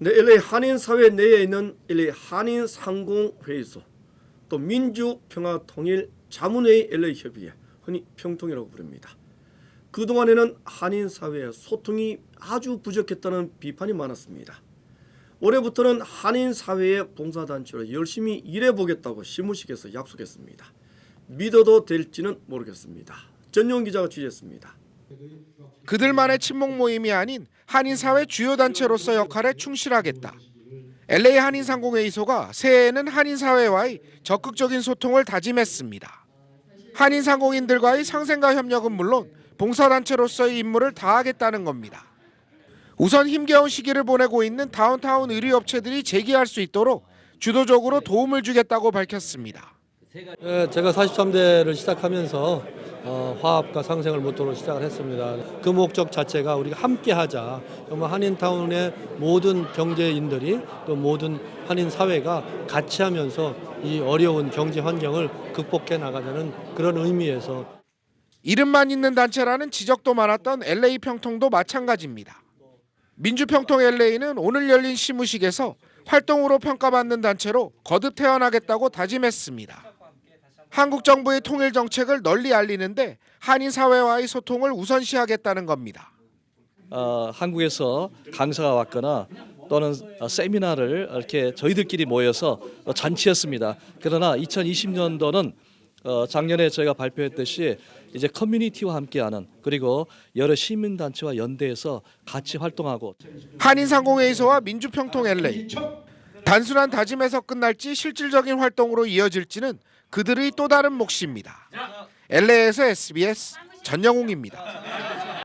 네, LA 한인 사회 내에 있는 LA 한인 상공회의소, 또 민주평화통일 자문회의 LA 협의회, 흔히 평통이라고 부릅니다. 그 동안에는 한인 사회의 소통이 아주 부족했다는 비판이 많았습니다. 올해부터는 한인 사회의 봉사단체로 열심히 일해보겠다고 시무식에서 약속했습니다. 믿어도 될지는 모르겠습니다. 전용 기자가 취재했습니다. 그들만의 친목 모임이 아닌 한인 사회 주요 단체로서 역할에 충실하겠다. LA 한인 상공회의소가 새해에는 한인 사회와의 적극적인 소통을 다짐했습니다. 한인 상공인들과의 상생과 협력은 물론 봉사단체로서의 임무를 다하겠다는 겁니다. 우선 힘겨운 시기를 보내고 있는 다운타운 의류업체들이 재기할 수 있도록 주도적으로 도움을 주겠다고 밝혔습니다. 예, 제가 43대를 시작하면서 어, 화합과 상생을 모토로 시작을 했습니다. 그 목적 자체가 우리가 함께 하자. 정말 한인타운의 모든 경제인들이 또 모든 한인 사회가 같이 하면서 이 어려운 경제 환경을 극복해 나가자는 그런 의미에서 이름만 있는 단체라는 지적도 많았던 LA 평통도 마찬가지입니다. 민주평통 LA는 오늘 열린 시무식에서 활동으로 평가받는 단체로 거듭 태어나겠다고 다짐했습니다. 한국 정부의 통일 정책을 널리 알리는데 한인 사회와의 소통을 우선시하겠다는 겁니다. 어, 한국에서 강사가 왔거나 또는 어, 세미나를 이렇게 저희들끼리 모여서 어, 잔치했습니다. 그러나 2020년도는 어, 작년에 저희가 발표했듯이 이제 커뮤니티와 함께하는 그리고 여러 시민 단체와 연대해서 같이 활동하고 한인 상공회의소와 민주평통 LA 단순한 다짐에서 끝날지 실질적인 활동으로 이어질지는 그들의 또 다른 몫입니다. LA에서 SBS 전영웅입니다.